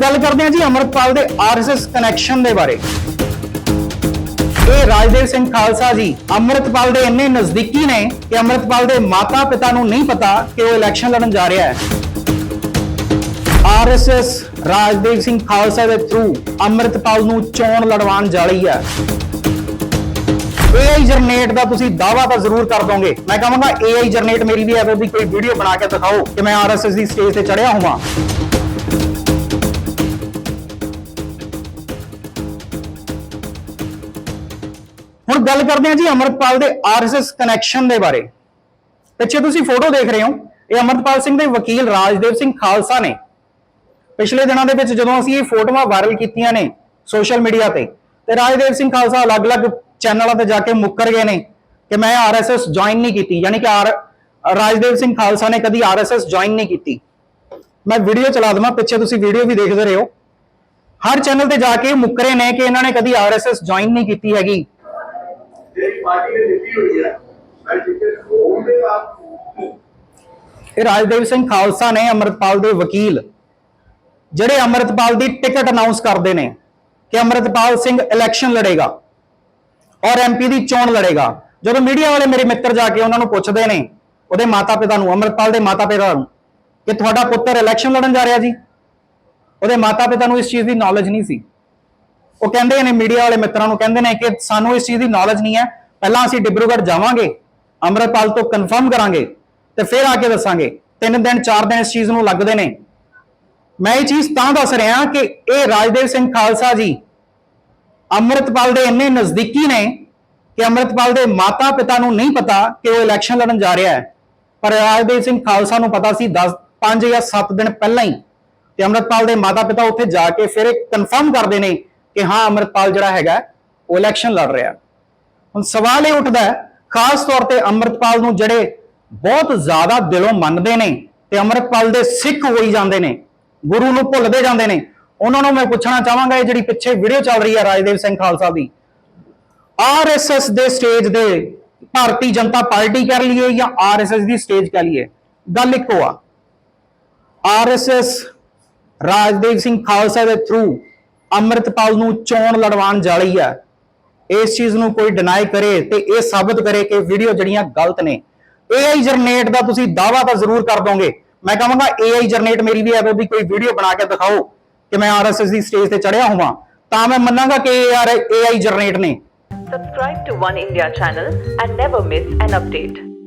ਗੱਲ ਕਰਦੇ ਹਾਂ ਜੀ ਅਮਰਪਾਲ ਦੇ ਆਰਐਸਐਸ ਕਨੈਕਸ਼ਨ ਦੇ ਬਾਰੇ। ਇਹ ਰਾਜਦੇਵ ਸਿੰਘ ਖਾਲਸਾ ਜੀ ਅਮਰਤਪਾਲ ਦੇ ਇੰਨੇ ਨਜ਼ਦੀਕੀ ਨੇ ਕਿ ਅਮਰਤਪਾਲ ਦੇ ਮਾਤਾ ਪਿਤਾ ਨੂੰ ਨਹੀਂ ਪਤਾ ਕਿ ਉਹ ਇਲੈਕਸ਼ਨ ਲੜਨ ਜਾ ਰਿਹਾ ਹੈ। ਆਰਐਸਐਸ ਰਾਜਦੇਵ ਸਿੰਘ ਖਾਲਸਾ ਦੇ ਥਰੂ ਅਮਰਤਪਾਲ ਨੂੰ ਚੋਣ ਲੜਵਾਉਣ ਜਾ ਰਹੀ ਹੈ। AI ਜਨਰੇਟ ਦਾ ਤੁਸੀਂ ਦਾਵਾ ਤਾਂ ਜ਼ਰੂਰ ਕਰ ਦੋਗੇ। ਮੈਂ ਕਹਾਂਗਾ AI ਜਰਨੇਟ ਮੇਰੀ ਵੀ ਐਵੇਂ ਦੀ ਕੋਈ ਵੀਡੀਓ ਬਣਾ ਕੇ ਦਿਖਾਓ ਕਿ ਮੈਂ ਆਰਐਸਐਸ ਦੀ ਸਟੇਜ ਤੇ ਚੜਿਆ ਹੋਵਾਂ। ਹੁਣ ਗੱਲ ਕਰਦੇ ਹਾਂ ਜੀ ਅਮਰਪਾਲ ਦੇ ਆਰਐਸਐਸ ਕਨੈਕਸ਼ਨ ਦੇ ਬਾਰੇ। ਪਿੱਛੇ ਤੁਸੀਂ ਫੋਟੋ ਦੇਖ ਰਹੇ ਹੋ, ਇਹ ਅਮਰਪਾਲ ਸਿੰਘ ਦੇ ਵਕੀਲ ਰਾਜਦੇਵ ਸਿੰਘ ਖਾਲਸਾ ਨੇ। ਪਿਛਲੇ ਦਿਨਾਂ ਦੇ ਵਿੱਚ ਜਦੋਂ ਅਸੀਂ ਇਹ ਫੋਟੋਆਂ ਵਾਇਰਲ ਕੀਤੀਆਂ ਨੇ ਸੋਸ਼ਲ ਮੀਡੀਆ ਤੇ ਤੇ ਰਾਜਦੇਵ ਸਿੰਘ ਖਾਲਸਾ ਅਲੱਗ-ਅਲੱਗ ਚੈਨਲਾਂ ਤੇ ਜਾ ਕੇ ਮੁੱਕਰ ਗਏ ਨੇ ਕਿ ਮੈਂ ਆਰਐਸਐਸ ਜੁਆਇਨ ਨਹੀਂ ਕੀਤੀ। ਯਾਨੀ ਕਿ ਆਰ, ਰਾਜਦੇਵ ਸਿੰਘ ਖਾਲਸਾ ਨੇ ਕਦੀ ਆਰਐਸਐਸ ਜੁਆਇਨ ਨਹੀਂ ਕੀਤੀ। ਮੈਂ ਵੀਡੀਓ ਚਲਾ ਦਵਾਂ, ਪਿੱਛੇ ਤੁਸੀਂ ਵੀਡੀਓ ਵੀ ਦੇਖਦੇ ਰਹੋ। ਹਰ ਚੈਨਲ ਤੇ ਜਾ ਕੇ ਮੁੱਕਰੇ ਨੇ ਕਿ ਇਹਨਾਂ ਨੇ ਕਦੀ ਆਰਐਸਐਸ ਜੁਆਇਨ ਨਹੀਂ ਕੀਤੀ ਹੈਗੀ। ਪਾਰਟੀ ਨੇ ਦਿੱਤੀ ਹੋਈ ਹੈ ਮੈਂ ਟਿਕਟ ਹੋਣ ਦੇ ਬਾਅਦ ਇਹ ਰਾਜਦੇਵ ਸਿੰਘ ਖਾਲਸਾ ਨੇ ਅਮਰਤਪਾਲ ਦੇ ਵਕੀਲ, ਜਿਹੜੇ ਅਮਰਤਪਾਲ ਦੀ ਟਿਕਟ ਅਨਾਉਂਸ ਕਰਦੇ ਨੇ ਕਿ ਅਮਰਤਪਾਲ ਸਿੰਘ ਇਲੈਕਸ਼ਨ ਲੜੇਗਾ ਔਰ ਐਮਪੀ ਦੀ ਚੋਣ ਲੜੇਗਾ। ਜਦੋਂ ਮੀਡੀਆ ਵਾਲੇ ਮੇਰੇ ਮਿੱਤਰ ਜਾ ਕੇ ਉਹਨਾਂ ਨੂੰ ਪੁੱਛਦੇ ਨੇ, ਉਹਦੇ ਮਾਤਾ-ਪਿਤਾ ਨੂੰ, ਅਮਰਤਪਾਲ ਦੇ ਮਾਤਾ-ਪਿਤਾ ਨੂੰ, ਕਿ ਤੁਹਾਡਾ ਪੁੱਤਰ ਇਲੈਕਸ਼ਨ ਲੜਨ ਜਾ ਰਿਹਾ ਜੀ? ਉਹਦੇ ਮਾਤਾ-ਪਿਤਾ ਨੂੰ ਇਸ ਚੀਜ਼ ਦੀ ਨੌਲੇਜ ਨਹੀਂ ਸੀ। ਉਹ ਕਹਿੰਦੇ ਨੇ ਮੀਡੀਆ ਵਾਲੇ ਮਿੱਤਰਾਂ ਨੂੰ ਕਹਿੰਦੇ ਨੇ ਕਿ ਸਾਨੂੰ ਇਸ ਚੀਜ਼ ਦੀ ਨੌਲੇਜ ਨਹੀਂ ਹੈ। ਪਹਿਲਾਂ ਅਸੀਂ ਡਿਬਰੂਗੜ੍ਹ ਜਾਵਾਂਗੇ ਅਮਰਪਾਲ ਤੋਂ ਕਨਫਰਮ ਕਰਾਂਗੇ ਤੇ ਫਿਰ ਆ ਕੇ ਦੱਸਾਂਗੇ। ਤਿੰਨ ਦਿਨ, ਚਾਰ ਦਿਨ ਇਸ ਚੀਜ਼ ਨੂੰ ਲੱਗਦੇ ਨੇ। ਮੈਂ ਇਹ ਚੀਜ਼ ਤਾਂ ਦੱਸ ਰਿਹਾ ਕਿ ਇਹ ਰਾਜਦੇਵ ਸਿੰਘ ਖਾਲਸਾ ਜੀ ਅਮਰਤਪਾਲ ਦੇ ਇੰਨੇ ਨਜ਼ਦੀਕੀ ਨੇ ਕਿ ਅਮਰਤਪਾਲ ਦੇ ਮਾਤਾ ਪਿਤਾ ਨੂੰ ਨਹੀਂ ਪਤਾ ਕਿ ਉਹ ਇਲੈਕਸ਼ਨ ਲੜਨ ਜਾ ਰਿਹਾ ਹੈ। ਪਰ ਰਾਜਦੇਵ ਸਿੰਘ ਖਾਲਸਾ ਨੂੰ ਪਤਾ ਸੀ 10 5 ਜਾਂ 7 ਦਿਨ ਪਹਿਲਾਂ ਹੀ ਤੇ ਅਮਰਤਪਾਲ ਦੇ ਮਾਤਾ ਪਿਤਾ ਉੱਥੇ ਜਾ ਕੇ ਫਿਰ ਇਹ ਕਨਫਰਮ ਕਰਦੇ ਨੇ ਕਿ ਹਾਂ, ਅਮਰਤਪਾਲ ਜਿਹੜਾ ਹੈਗਾ, ਉਹ ਇਲੈਕਸ਼ਨ ਲੜ ਰਿਹਾ। ਹੁਣ ਸਵਾਲ ਇਹ ਉੱਠਦਾ ਹੈ, ਖਾਸ ਤੌਰ ਤੇ ਅਮਰਤਪਾਲ ਨੂੰ ਜਿਹੜੇ ਬਹੁਤ ਜ਼ਿਆਦਾ ਦਿਲੋਂ ਮੰਨਦੇ ਨੇ ਤੇ ਅਮਰਤਪਾਲ ਦੇ ਸਿੱਖ ਹੋਈ ਜਾਂਦੇ ਨੇ, ਗੁਰੂ ਨੂੰ ਭੁੱਲਦੇ ਜਾਂਦੇ ਨੇ, ਉਹਨਾਂ ਨੂੰ ਮੈਂ ਪੁੱਛਣਾ ਚਾਹਾਂਗਾ ਇਹ ਜਿਹੜੀ ਪਿੱਛੇ ਵੀਡੀਓ ਚੱਲ ਰਹੀ ਹੈ ਰਾਜਦੇਵ ਸਿੰਘ ਖਾਲਸਾ ਦੀ। ਆਰਐਸਐਸ ਦੇ ਸਟੇਜ ਦੇ ਭਾਰਤੀ ਜਨਤਾ ਪਾਰਟੀ ਕਰ ਲਈਏ ਜਾਂ ਆਰਐਸਐਸ ਦੀ ਸਟੇਜ ਕਹ ਲਈਏ? ਗੱਲ ਇੱਕੋ ਆ। ਆਰਐਸਐਸ ਰਾਜਦੇਵ ਸਿੰਘ ਖਾਲਸਾ ਦੇ ਥਰੂ ਅੰਮ੍ਰਿਤਪਾਲ ਨੂੰ ਚੋਣ ਲੜਵਾਉਣ ਜਾ ਰਹੀ ਹੈ। ਇਸ ਚੀਜ਼ ਨੂੰ ਕੋਈ ਡਿਨਾਈ ਕਰੇ ਤੇ ਇਹ ਸਾਬਤ ਕਰੇ ਕਿ ਵੀਡੀਓ ਜਿਹੜੀਆਂ ਗਲਤ ਨੇ। AI ਜਨਰੇਟ ਦਾ ਤੁਸੀਂ ਦਾਵਾ ਤਾਂ ਜ਼ਰੂਰ ਕਰ ਦੋਗੇ। ਮੈਂ ਕਹਾਂਗਾ AI ਜਨਰੇਟ ਮੇਰੀ ਵੀ ਐਵੇਂ ਵੀ ਕੋਈ ਵੀਡੀਓ ਬਣਾ ਕੇ ਦਿਖਾਓ ਕਿ ਮੈਂ ਆਰਐਸਐਸ ਦੀ ਸਟੇਜ ਤੇ ਚੜਿਆ ਹੋਵਾਂ। ਤਾਂ ਮੈਂ ਮੰਨਾਂਗਾ ਕਿ ਇਹ ਯਾਰ AI ਜਨਰੇਟ ਨੇ। Subscribe to One India channel and never miss an update.